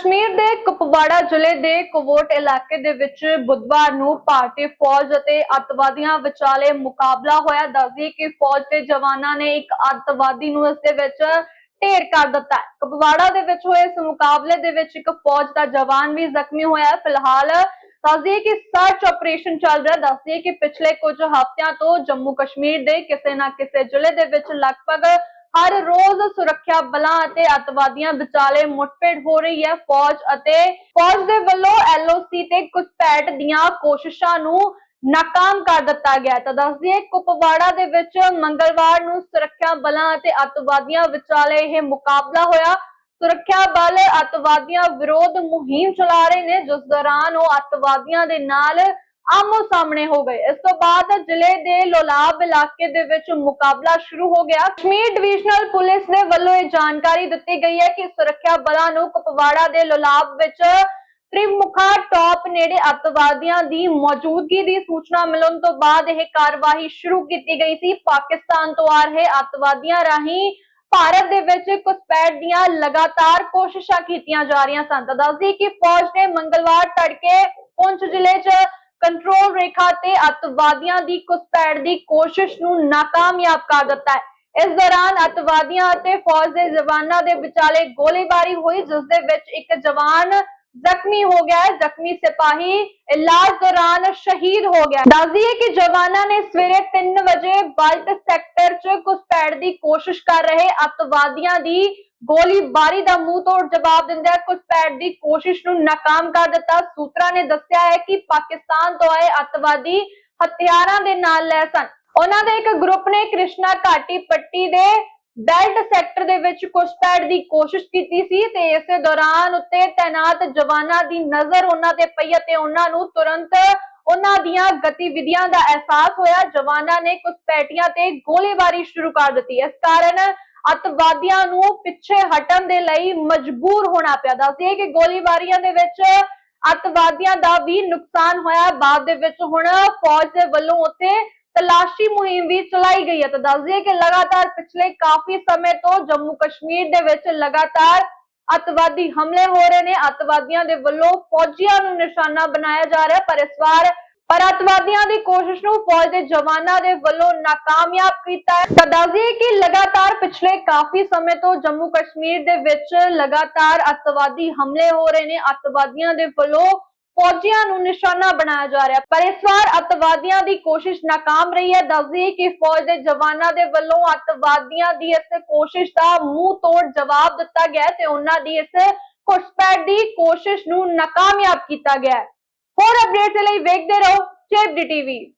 ਕਸ਼ਮੀਰ ਦੇ ਕੁਪਵਾੜਾ ਜ਼ਿਲ੍ਹੇ ਦੇ ਕੋਵੋਟ ਇਲਾਕੇ ਦੇ ਵਿੱਚ ਬੁੱਧਵਾਰ ਨੂੰ ਭਾਰਤੀ ਫੌਜ ਅਤੇ ਅੱਤਵਾਦੀਆਂ ਵਿਚਾਲੇ ਮੁਕਾਬਲਾ ਹੋਇਆ। ਦੱਸਦੀ ਕਿ ਫੌਜ ਦੇ ਜਵਾਨਾਂ ਨੇ ਇੱਕ ਅੱਤਵਾਦੀ ਨੂੰ ਇਸ ਦੇ ਵਿੱਚ ਢੇਰ ਕਰ ਦਿੱਤਾ ਕੁਪਵਾੜਾ ਦੇ ਵਿੱਚ ਹੋਏ ਇਸ ਮੁਕਾਬਲੇ ਦੇ ਵਿੱਚ ਇੱਕ ਫੌਜ ਦਾ ਜਵਾਨ ਵੀ ਜ਼ਖਮੀ ਹੋਇਆ ਫਿਲਹਾਲ ਦੱਸਦੀ ਕਿ ਸਰਚ ਆਪਰੇਸ਼ਨ ਚੱਲ ਰਿਹਾ ਦੱਸਦੀ ਕਿ ਪਿਛਲੇ ਕੁਝ ਹਫ਼ਤਿਆਂ ਤੋਂ ਜੰਮੂ ਕਸ਼ਮੀਰ ਦੇ ਕਿਸੇ ਨਾ ਕਿਸੇ ਜ਼ਿਲ੍ਹੇ ਦੇ ਵਿੱਚ ਲਗਭਗ ਹਰ ਰੋਜ਼ ਸੁਰੱਖਿਆ ਬਲਾਂ ਅਤੇ ਅੱਤਵਾਦੀਆਂ ਵਿਚਾਲੇ ਮੁੱਠਭੇੜ ਹੋ ਰਹੀ ਹੈ ਫੌਜ ਅਤੇ ਫੌਜ ਦੇ ਵੱਲੋਂ ਐਲਓਸੀ ਤੇ ਘੁਸਪੈਠ ਦੀਆਂ ਕੋਸ਼ਿਸ਼ਾਂ ਨੂੰ ਨਾਕਾਮ ਕਰ ਦਿੱਤਾ ਗਿਆ ਤਾਂ ਦੱਸਦੀ ਹੈ, ਕੁਪਵਾੜਾ ਦੇ ਵਿੱਚ ਮੰਗਲਵਾਰ ਨੂੰ ਸੁਰੱਖਿਆ ਬਲਾਂ ਅਤੇ ਅੱਤਵਾਦੀਆਂ ਵਿਚਾਲੇ ਇਹ ਮੁਕਾਬਲਾ ਹੋਇਆ। ਸੁਰੱਖਿਆ ਬਲ ਅੱਤਵਾਦੀਆਂ ਵਿਰੋਧ ਮੁਹਿੰਮ ਚਲਾ ਰਹੇ ਨੇ। ਜਿਸ ਦੌਰਾਨ ਉਹ ਅੱਤਵਾਦੀਆਂ ਦੇ ਨਾਲ ਆਮੋ ਸਾਹਮਣੇ ਹੋ ਗਏ। ਇਸ ਤੋਂ ਬਾਅਦ ਜ਼ਿਲ੍ਹੇ ਦੇ ਲੋਲਾਬ ਇਲਾਕੇ ਦੇ ਵਿੱਚ ਮੁਕਾਬਲਾ ਸ਼ੁਰੂ ਹੋ ਗਿਆ। ਕਸ਼ਮੀਰ ਡਿਵੀਜ਼ਨਲ ਪੁਲਿਸ ਦੇ ਵੱਲੋਂ ਇਹ ਜਾਣਕਾਰੀ ਦਿੱਤੀ ਗਈ ਹੈ ਕਿ ਸੁਰੱਖਿਆ ਬਲਾਂ ਨੂੰ ਕੁਪਵਾੜਾ ਦੇ ਲੋਲਾਬ ਵਿੱਚ ਤ੍ਰਿਮੁਖਾ ਟਾਪ ਨੇੜੇ ਅੱਤਵਾਦੀਆਂ ਦੀ ਮੌਜੂਦਗੀ ਦੀ ਸੂਚਨਾ ਮਿਲਣ ਤੋਂ ਬਾਅਦ ਇਹ ਕਾਰਵਾਈ ਸ਼ੁਰੂ ਕੀਤੀ ਗਈ ਸੀ। ਪਾਕਿਸਤਾਨ ਤੋਂ ਆ ਰਹੇ ਅੱਤਵਾਦੀਆਂ ਰਾਹੀਂ ਭਾਰਤ ਦੇ ਵਿੱਚ ਘੁਸਪੈਠ ਦੀਆਂ ਲਗਾਤਾਰ ਕੋਸ਼ਿਸ਼ਾਂ ਕੀਤੀਆਂ ਜਾ ਰਹੀਆਂ ਸਨ। ਤਾਂ ਦੱਸਦੀ ਕਿ ਫੌਜ ਨੇ ਮੰਗਲਵਾਰ ਤੜਕੇ ਪੁੰਛ ਜ਼ਿਲ੍ਹੇ 'ਚ ਕੰਟਰੋਲ ਰੇਖਾ ਤੇ ਅੱਤਵਾਦੀਆਂ ਦੀ ਘੁਸਪੈਠ ਦੀ ਕੋਸ਼ਿਸ਼ ਨੂੰ ਨਾਕਾਮਯਾਬ ਕਰ ਦਿੱਤਾ ਹੈ। ਇਸ ਦੌਰਾਨ ਅੱਤਵਾਦੀਆਂ ਅਤੇ ਫੌਜ ਦੇ ਜਵਾਨਾਂ ਦੇ ਵਿਚਾਲੇ ਗੋਲੀਬਾਰੀ ਹੋਈ, ਜਿਸ ਦੇ ਵਿੱਚ ਇੱਕ ਜਵਾਨ ਜ਼ਖਮੀ ਹੋ ਗਿਆ ਹੈ। ਜ਼ਖਮੀ ਸਿਪਾਹੀ ਇਲਾਜ ਦੌਰਾਨ ਸ਼ਹੀਦ ਹੋ ਗਿਆ ਦੱਸਦੀ ਹੈ ਕਿ ਜਵਾਨਾਂ ਨੇ ਸਵੇਰੇ 3 ਵਜੇ ਬਲਟ ਸੈਕਟਰ 'ਚ ਘੁਸਪੈਠ ਦੀ ਕੋਸ਼ਿਸ਼ ਕਰ ਰਹੇ ਅੱਤਵਾਦੀਆਂ ਦੀ ਗੋਲੀਬਾਰੀ ਦਾ ਮੂੰਹ ਤੋੜ ਜਵਾਬ ਦਿੰਦਿਆਂ ਘੁਸਪੈਠ ਦੀ ਕੋਸ਼ਿਸ਼ ਨੂੰ ਨਾਕਾਮ ਕਰ ਦਿੱਤਾ। ਸੂਤਰਾਂ ਨੇ ਦੱਸਿਆ ਹੈ ਕਿ ਪਾਕਿਸਤਾਨ ਤੋਂ ਆਏ ਅੱਤਵਾਦੀ ਹਥਿਆਰਾਂ ਦੇ ਨਾਲ ਲੈ ਸਨ। ਉਹਨਾਂ ਦੇ ਇੱਕ ਗਰੁੱਪ ਨੇ ਕ੍ਰਿਸ਼ਨਾ ਘਾਟੀ ਪੱਟੀ ਦੇ ਬੈਲਟ ਸੈਕਟਰ ਦੇ ਵਿੱਚ ਘੁਸਪੈਠ ਦੀ ਕੋਸ਼ਿਸ਼ ਕੀਤੀ ਸੀ ਤੇ ਇਸੇ ਦੌਰਾਨ ਉੱਤੇ ਤਾਇਨਾਤ ਜਵਾਨਾਂ ਦੀ ਨਜ਼ਰ ਉਹਨਾਂ ਤੇ ਪਈ ਅਤੇ ਉਹਨਾਂ ਨੂੰ ਤੁਰੰਤ ਉਹਨਾਂ ਦੀਆਂ ਗਤੀਵਿਧੀਆਂ ਦਾ ਅਹਿਸਾਸ ਹੋਇਆ। ਜਵਾਨਾਂ ਨੇ ਘੁਸਪੈਠੀਆਂ ਤੇ ਗੋਲੀਬਾਰੀ ਸ਼ੁਰੂ ਕਰ ਦਿੱਤੀ। ਇਸ ਕਾਰਨ ਅੱਤਵਾਦੀਆਂ ਨੂੰ ਪਿੱਛੇ ਹਟਣ ਦੇ ਲਈ ਮਜਬੂਰ ਹੋਣਾ ਪਿਆ। ਦੱਸਦੇ ਕਿ ਗੋਲੀਬਾਰੀਆਂ ਦੇ ਵਿੱਚ ਅੱਤਵਾਦੀਆਂ ਦਾ ਵੀ ਨੁਕਸਾਨ ਹੋਇਆ। ਬਾਅਦ ਦੇ ਵਿੱਚ ਹੁਣ ਫੌਜ ਦੇ ਵੱਲੋਂ ਉੱਥੇ ਤਲਾਸ਼ੀ ਮੁਹਿੰਮ ਵੀ ਚਲਾਈ ਗਈ ਹੈ। ਤਾਂ ਦੱਸ ਕਿ ਲਗਾਤਾਰ ਪਿਛਲੇ ਕਾਫੀ ਸਮੇਂ ਤੋਂ ਜੰਮੂ ਕਸ਼ਮੀਰ ਦੇ ਵਿੱਚ ਲਗਾਤਾਰ ਅੱਤਵਾਦੀ ਹਮਲੇ ਹੋ ਰਹੇ ਨੇ। ਅੱਤਵਾਦੀਆਂ ਦੇ ਵੱਲੋਂ ਫੌਜੀਆਂ ਨੂੰ ਨਿਸ਼ਾਨਾ ਬਣਾਇਆ ਜਾ ਰਿਹਾ ਪਰ ਇਸ ਵਾਰ ਪਰ ਅੱਤਵਾਦੀਆਂ ਦੀ ਕੋਸ਼ਿਸ਼ ਨੂੰ ਫੌਜ ਦੇ ਜਵਾਨਾਂ ਦੇ ਵੱਲੋਂ ਨਾਕਾਮਯਾਬ ਕੀਤਾ ਹੈ। ਤਾਂ ਦੱਸ ਕਿ ਲਗਾਤਾਰ ਪਿਛਲੇ ਕਾਫੀ ਸਮੇਂ ਤੋਂ ਜੰਮੂ ਕਸ਼ਮੀਰ ਦੇ ਵਿੱਚ ਲਗਾਤਾਰ ਅੱਤਵਾਦੀ ਹਮਲੇ ਹੋ ਰਹੇ ਨੇ। ਅੱਤਵਾਦੀਆਂ ਦੇ ਵੱਲੋਂ ਫੌਜੀਆਂ ਨੂੰ ਨਿਸ਼ਾਨਾ ਬਣਾਇਆ ਜਾ ਰਿਹਾ। ਪਰ ਇਸ ਵਾਰ ਅੱਤਵਾਦੀਆਂ ਦੀ ਕੋਸ਼ਿਸ਼ ਨਾਕਾਮ ਰਹੀ ਹੈ। ਦੱਸਦੀ ਕਿ ਫੌਜ ਦੇ ਜਵਾਨਾਂ ਦੇ ਵੱਲੋਂ ਅੱਤਵਾਦੀਆਂ ਦੀ ਇਸ ਕੋਸ਼ਿਸ਼ ਦਾ ਮੂੰਹ ਤੋੜ ਜਵਾਬ ਦਿੱਤਾ ਗਿਆ ਤੇ ਉਹਨਾਂ ਦੀ ਇਸ ਘੁਸਪੈਠ ਦੀ ਕੋਸ਼ਿਸ਼ ਨੂੰ ਨਾਕਾਮਯਾਬ ਕੀਤਾ ਗਿਆ ਹੋਰ ਅਪਡੇਟਸ ਲਈ ਵੇਖਦੇ ਰਹੋ ਚੇਪ ਡੀ ਟੀਵੀ